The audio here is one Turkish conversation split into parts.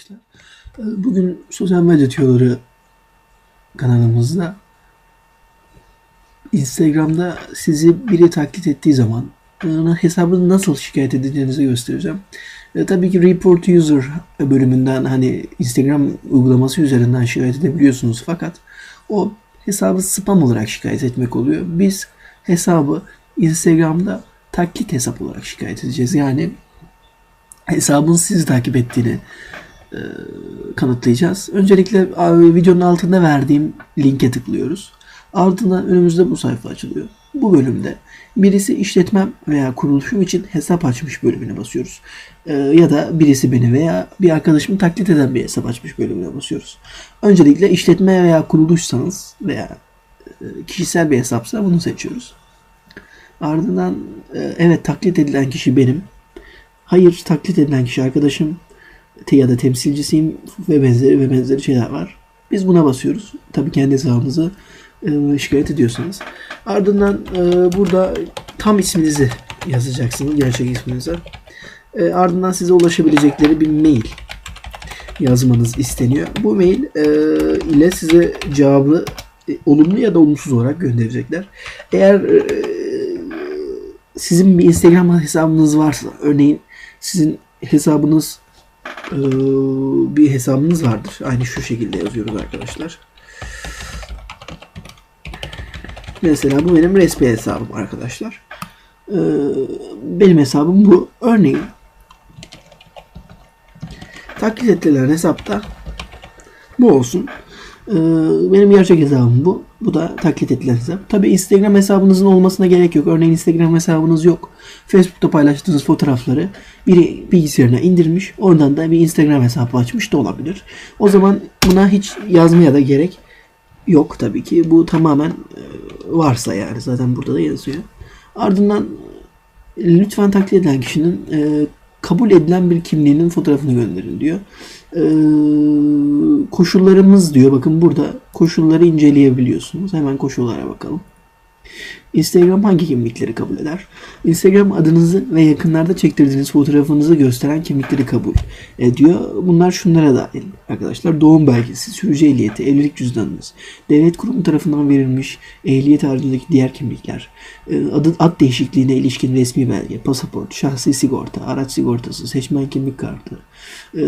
arkadaşlar. Ee, Bugün sosyal medya tüyoları kanalımızda Instagram'da sizi biri taklit ettiği zaman ona hesabını nasıl şikayet edeceğinizi göstereceğim. E, tabii ki report user bölümünden hani Instagram uygulaması üzerinden şikayet edebiliyorsunuz fakat o hesabı spam olarak şikayet etmek oluyor. Biz hesabı Instagram'da taklit hesap olarak şikayet edeceğiz. Yani hesabın sizi takip ettiğini e, kanıtlayacağız. Öncelikle videonun altında verdiğim linke tıklıyoruz. Ardından önümüzde bu sayfa açılıyor. Bu bölümde birisi işletmem veya kuruluşum için hesap açmış bölümüne basıyoruz. E, ya da birisi beni veya bir arkadaşımı taklit eden bir hesap açmış bölümüne basıyoruz. Öncelikle işletme veya kuruluşsanız veya e, kişisel bir hesapsa bunu seçiyoruz. Ardından evet taklit edilen kişi benim. Hayır taklit edilen kişi arkadaşım ya da temsilcisiyim ve benzeri ve benzeri şeyler var. Biz buna basıyoruz. Tabii kendi hesabınızı e, şikayet ediyorsanız. Ardından e, burada tam isminizi yazacaksınız. Gerçek isminizi. E, ardından size ulaşabilecekleri bir mail yazmanız isteniyor. Bu mail ile size cevabı olumlu ya da olumsuz olarak gönderecekler. Eğer sizin bir Instagram hesabınız varsa, örneğin sizin hesabınız bir hesabınız vardır. Aynı şu şekilde yazıyoruz arkadaşlar. Mesela bu benim resmi hesabım arkadaşlar. E, benim hesabım bu. Örneğin taklit edilen hesapta bu olsun. Ee, benim gerçek hesabım bu. Bu da taklit edilen hesap. Tabi Instagram hesabınızın olmasına gerek yok. Örneğin Instagram hesabınız yok. Facebook'ta paylaştığınız fotoğrafları biri bilgisayarına indirmiş. Oradan da bir Instagram hesabı açmış da olabilir. O zaman buna hiç yazmaya da gerek yok tabii ki. Bu tamamen e, varsa yani zaten burada da yazıyor. Ardından lütfen taklit edilen kişinin e, kabul edilen bir kimliğinin fotoğrafını gönderin diyor. Ee, koşullarımız diyor. Bakın burada koşulları inceleyebiliyorsunuz. Hemen koşullara bakalım. Instagram hangi kimlikleri kabul eder? Instagram adınızı ve yakınlarda çektirdiğiniz fotoğrafınızı gösteren kimlikleri kabul ediyor. Bunlar şunlara dahil arkadaşlar. Doğum belgesi, sürücü ehliyeti, evlilik cüzdanınız, devlet kurumu tarafından verilmiş ehliyet haricindeki diğer kimlikler, e, adı, ad değişikliğine ilişkin resmi belge, pasaport, şahsi sigorta, araç sigortası, seçmen kimlik kartı, e,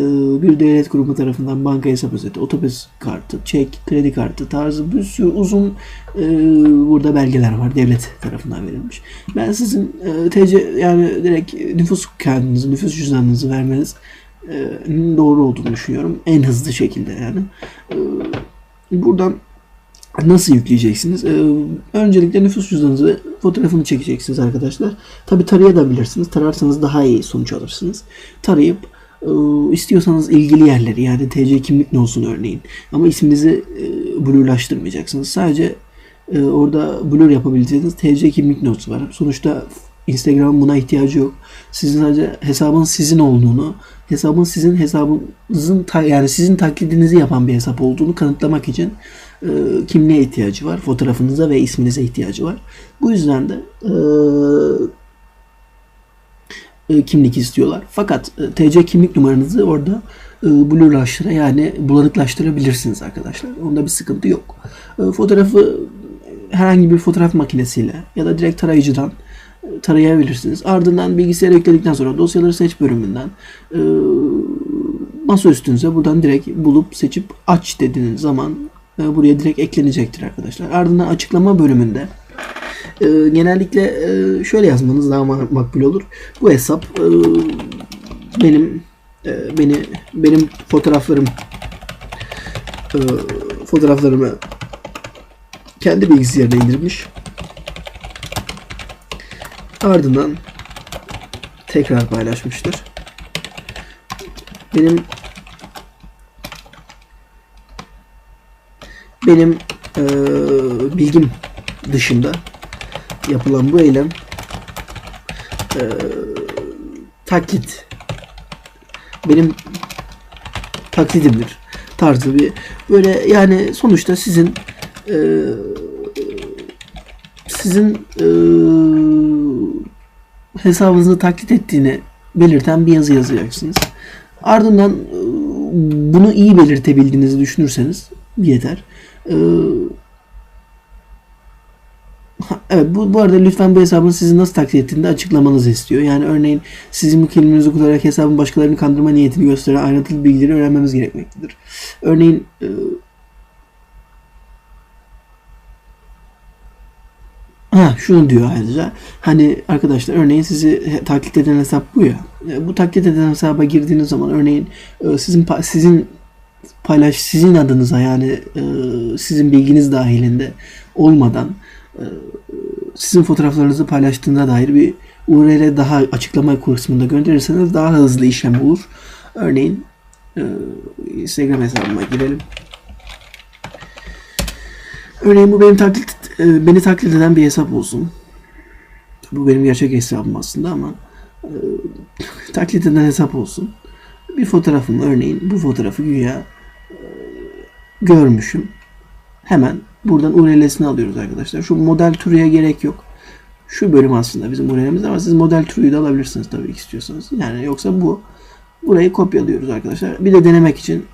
bir devlet kurumu tarafından banka hesap özeti, otobüs kartı, çek, kredi kartı tarzı bir sürü uzun e, burada belgeler var devlet tarafından verilmiş. Ben sizin e, TC yani direkt nüfus kağıdınızı, nüfus cüzdanınızı vermeniz e, doğru olduğunu düşünüyorum. En hızlı şekilde yani. E, buradan Nasıl yükleyeceksiniz? Ee, öncelikle nüfus cüzdanınızı ve fotoğrafını çekeceksiniz arkadaşlar. Tabi tarayabilirsiniz. Tararsanız daha iyi sonuç alırsınız. Tarayıp e, istiyorsanız ilgili yerleri yani TC kimlik ne olsun örneğin. Ama isminizi e, blurlaştırmayacaksınız. Sadece e, orada blur yapabileceğiniz TC kimlik notu var. Sonuçta Instagram buna ihtiyacı yok. Sizin sadece hesabın sizin olduğunu, hesabın sizin hesabınızın ta- yani sizin taklidinizi yapan bir hesap olduğunu kanıtlamak için e, kimliğe ihtiyacı var. Fotoğrafınıza ve isminize ihtiyacı var. Bu yüzden de e, e, kimlik istiyorlar. Fakat e, TC kimlik numaranızı orada e, blurlaştıra yani bulanıklaştırabilirsiniz arkadaşlar. Onda bir sıkıntı yok. E, fotoğrafı herhangi bir fotoğraf makinesiyle ya da direkt tarayıcıdan e, tarayabilirsiniz. Ardından bilgisayara yükledikten sonra dosyaları seç bölümünden e, masa üstünüze buradan direkt bulup seçip aç dediğiniz zaman e, buraya direkt eklenecektir arkadaşlar. Ardından açıklama bölümünde e, genellikle e, şöyle yazmanız daha ma- makbul olur. Bu hesap e, benim e, beni benim fotoğraflarım e, fotoğraflarımı kendi bilgisayarına indirmiş. Ardından tekrar paylaşmıştır. Benim benim eee, bilgim dışında yapılan bu eylem eee, taklit benim taklidimdir tarzı bir böyle yani sonuçta sizin eee, sizin eee, hesabınızı taklit ettiğini belirten bir yazı yazacaksınız. Ardından eee, bunu iyi belirtebildiğinizi düşünürseniz yeter. Ha, evet bu, bu arada lütfen bu hesabın sizi nasıl taklit ettiğini de açıklamanızı istiyor. Yani örneğin sizin bu kelimenizi kullanarak hesabın başkalarını kandırma niyetini gösteren ayrıntılı bilgileri öğrenmemiz gerekmektedir. Örneğin e, Ha şunu diyor ayrıca. Hani arkadaşlar örneğin sizi taklit eden hesap bu ya. E, Bu taklit eden hesaba girdiğiniz zaman örneğin e, sizin sizin paylaş sizin adınıza yani e, sizin bilginiz dahilinde olmadan sizin fotoğraflarınızı paylaştığına dair bir URL daha açıklama kısmında gönderirseniz daha hızlı işlem olur. Örneğin Instagram hesabıma girelim. Örneğin bu benim taklit e, beni taklit eden bir hesap olsun. Bu benim gerçek hesabım aslında ama e, taklit eden hesap olsun. Bir fotoğrafım örneğin bu fotoğrafı güya e, görmüşüm. Hemen buradan URL'sini alıyoruz arkadaşlar. Şu model true'ya gerek yok. Şu bölüm aslında bizim URL'imiz ama siz model true'yu da alabilirsiniz tabii ki istiyorsanız. Yani yoksa bu burayı kopyalıyoruz arkadaşlar. Bir de denemek için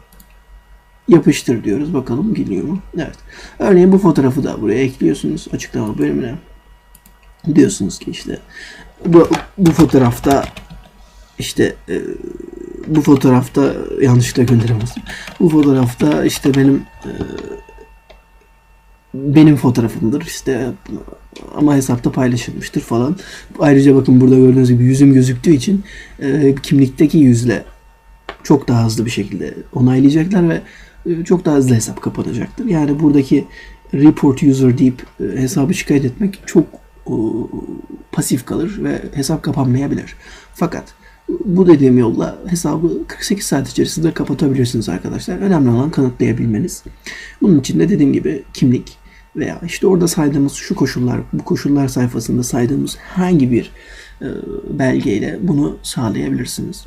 yapıştır diyoruz. Bakalım geliyor mu? Evet. Örneğin bu fotoğrafı da buraya ekliyorsunuz açıklama bölümüne. Diyorsunuz ki işte bu, bu fotoğrafta işte e, bu fotoğrafta yanlışlıkla gönderemezdim. Bu fotoğrafta işte benim e, benim fotoğrafımdır işte ama hesapta paylaşılmıştır falan. Ayrıca bakın burada gördüğünüz gibi yüzüm gözüktüğü için e, kimlikteki yüzle çok daha hızlı bir şekilde onaylayacaklar ve çok daha hızlı hesap kapanacaktır. Yani buradaki report user deyip e, hesabı şikayet etmek çok e, pasif kalır ve hesap kapanmayabilir. Fakat bu dediğim yolla hesabı 48 saat içerisinde kapatabilirsiniz arkadaşlar. Önemli olan kanıtlayabilmeniz. Bunun için de dediğim gibi kimlik veya işte orada saydığımız şu koşullar, bu koşullar sayfasında saydığımız herhangi bir e, belgeyle bunu sağlayabilirsiniz.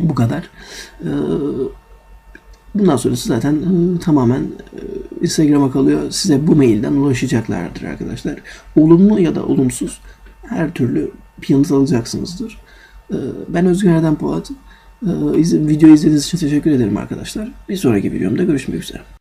Bu kadar. Bundan sonrası zaten e, tamamen e, Instagram'a kalıyor. Size bu mailden ulaşacaklardır arkadaşlar. Olumlu ya da olumsuz her türlü yanıt alacaksınızdır. Ee, Ben Özgür Erdem Polat. İzle- Video izlediğiniz için teşekkür ederim arkadaşlar. Bir sonraki videomda görüşmek üzere.